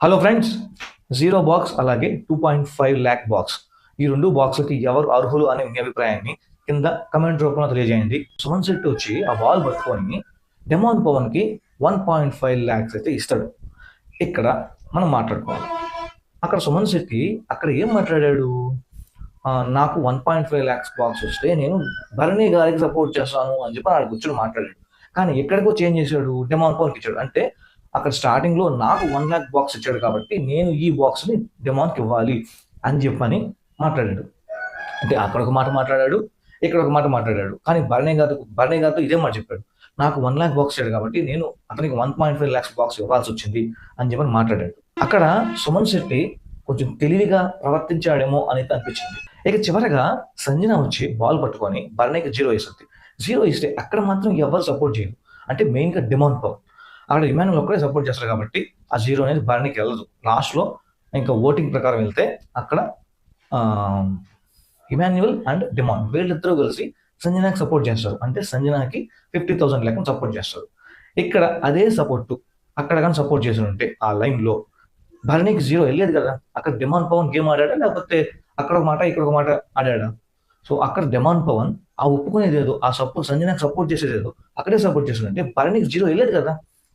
Hello friends zero box అలాగే two point five lakh box ఈ రెండు బాక్స్లకి ఎవరు అర్హులు అనే మీ అభిప్రాయాన్ని కింద కమెంట్ రూపంలో తెలియజేయండి. సుమన్ శెట్టి వచ్చి ఆ బాల్ పట్టుకొని డెమాన్ పవన్కి వన్ పాయింట్ ఫైవ్ ల్యాక్స్ అయితే ఇస్తాడు. ఇక్కడ మనం మాట్లాడుకోవాలి. అక్కడ సుమన్ శెట్టి అక్కడ ఏం మాట్లాడాడు? నాకు one point five lakhs box వస్తే నేను భరణి గారికి సపోర్ట్ చేస్తాను అని చెప్పి ఆడికి కూర్చొని మాట్లాడాడు. కానీ ఎక్కడికో చేంజ్ చేశాడు డెమాన్ పవన్కి ఇచ్చాడు. అంటే అక్కడ స్టార్టింగ్లో నాకు వన్ ల్యాక్ బాక్స్ ఇచ్చాడు కాబట్టి నేను ఈ బాక్స్ని డెమాన్కి ఇవ్వాలి అని చెప్పని మాట్లాడాడు. అంటే అక్కడ ఒక మాట మాట్లాడాడు ఇక్కడ ఒక మాట మాట్లాడాడు. కానీ భరణి గారు భరణి గారితో ఇదే మాట చెప్పాడు. నాకు వన్ ల్యాక్ బాక్స్ ఇచ్చాడు కాబట్టి నేను అతనికి one point five lakhs box ఇవ్వాల్సి వచ్చింది అని చెప్పని మాట్లాడాడు. అక్కడ సుమన్ శెట్టి కొంచెం తెలివిగా ప్రవర్తించాడేమో అనేది అనిపించింది. ఇక చివరగా సంజన వచ్చి బాల్ పట్టుకొని భరణికి జీరో వేస్తుంది జీరో ఇస్తే అక్కడ మాత్రం ఎవరు సపోర్ట్ చేయరు. అంటే మెయిన్గా డిమాండ్ పవర్ అక్కడ ఇమానుల్ ఒక్కడే సపోర్ట్ చేస్తారు కాబట్టి ఆ జీరో అనేది భరణికి వెళ్ళదు. లాస్ట్లో ఇంకా ఓటింగ్ ప్రకారం వెళ్తే అక్కడ ఇమాన్యువల్ అండ్ డిమాండ్ వీళ్ళిద్దరూ కలిసి సంజనాకి సపోర్ట్ చేస్తారు. అంటే సంజనాకి ఫిఫ్టీ థౌసండ్ లెక్క సపోర్ట్ చేస్తారు. ఇక్కడ అదే సపోర్టు అక్కడ కానీ సపోర్ట్ చేసి ఉంటే ఆ లైన్లో భరణికి జీరో వెళ్ళేది కదా. అక్కడ డిమాండ్ పవన్ గేమ్ ఆడాడా? లేకపోతే అక్కడ ఒక మాట ఇక్కడ ఒక మాట ఆడాడా? సో అక్కడ డిమాండ్ పవన్ ఆ ఒప్పుకునేది ఏదో ఆ సపోర్ట్ సంజనాకి సపోర్ట్ చేసేది ఏదో అక్కడే సపోర్ట్ చేస్తుంది భరణికి జీరో వెళ్ళేది కదా.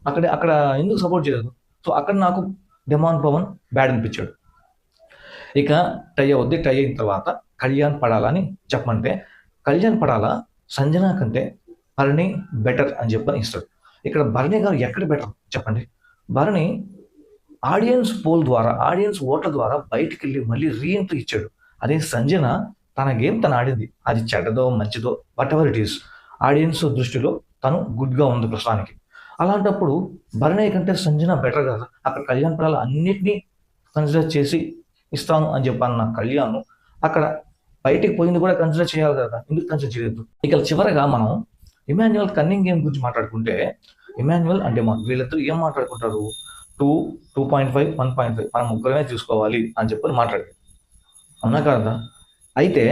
అక్కడ అక్కడ ఎందుకు సపోర్ట్ చేయలేదు? సో అక్కడ నాకు డిమాండ్ పవన్ బ్యాడ్ అనిపించాడు. ఇక టై అవుద్ది టై అయిన తర్వాత కళ్యాణ్ పడాలని చెప్పమంటే కళ్యాణ్ పడాలా? సంజన కంటే భరణి బెటర్ అని చెప్పని ఇస్తాడు. ఇక్కడ భరణి గారు ఎక్కడ బెటర్ చెప్పండి. భరణి ఆడియన్స్ పోల్ ద్వారా ఆడియన్స్ ఓట్ల ద్వారా బయటికి వెళ్ళి మళ్ళీ రీఎంట్రీ ఇచ్చాడు. అదే సంజన తన గేమ్ తను ఆడింది. అది చెడ్డదో మంచిదో whatever it is audience దృష్టిలో తను గుడ్గా ఉంది ప్రస్తుతానికి. అలాంటప్పుడు భరణయ్య కంటే సంజన బెటర్ కదా. అక్కడ కళ్యాణ్ పడాల అన్నిటినీ కన్సిడర్ చేసి ఇస్తాను అని చెప్పాను కళ్యాణ్. అక్కడ బయటికి పోయింది కూడా కన్సిడర్ చేయాలి కదా. ఎందుకు కన్సిడర్ చేయలేదు ఇక చివరగా మనం ఇమాన్యువల్ కన్నింగ్ గేమ్ గురించి మాట్లాడుకుంటే ఇమాన్యువల్ అంటే మనం వీళ్ళతో ఏం మాట్లాడుకుంటారు? Two two point five one point five మనం ముగ్గురమే చూసుకోవాలి అని చెప్పి మాట్లాడారు. అవునా కదా? అయితే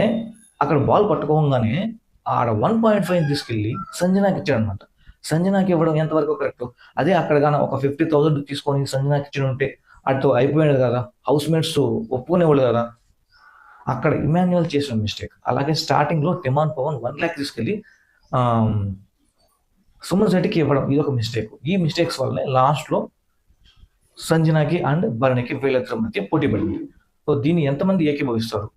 అక్కడ బాల్ పట్టుకోగానే ఆడ వన్ పాయింట్ ఫైవ్ తీసుకెళ్ళి సంజనాకి ఇచ్చాడనమాట సంజనాకి ఇవ్వడం ఎంతవరకు కరెక్ట్? అదే అక్కడ కానీ ఒక ఫిఫ్టీ థౌసండ్ తీసుకొని సంజనాకి ఇచ్చి ఉంటే అటు అయిపోయాడు కదా హౌస్ మేట్స్ ఒప్పుకునేవాళ్ళు కదా. అక్కడ ఇమాన్యువల్ చేసిన మిస్టేక్. అలాగే స్టార్టింగ్లో డిమాండ్ పవన్ వన్ ల్యాక్ తీసుకెళ్ళి సుమన్ శెట్టికి ఇవ్వడం ఇది ఒక మిస్టేక్. ఈ మిస్టేక్స్ వల్లనే లాస్ట్లో సంజనాకి అండ్ భరణికి వీళ్ళిద్దరి మధ్య పోటీ పడింది. సో దీన్ని ఎంతమంది ఏకీభవిస్తారు?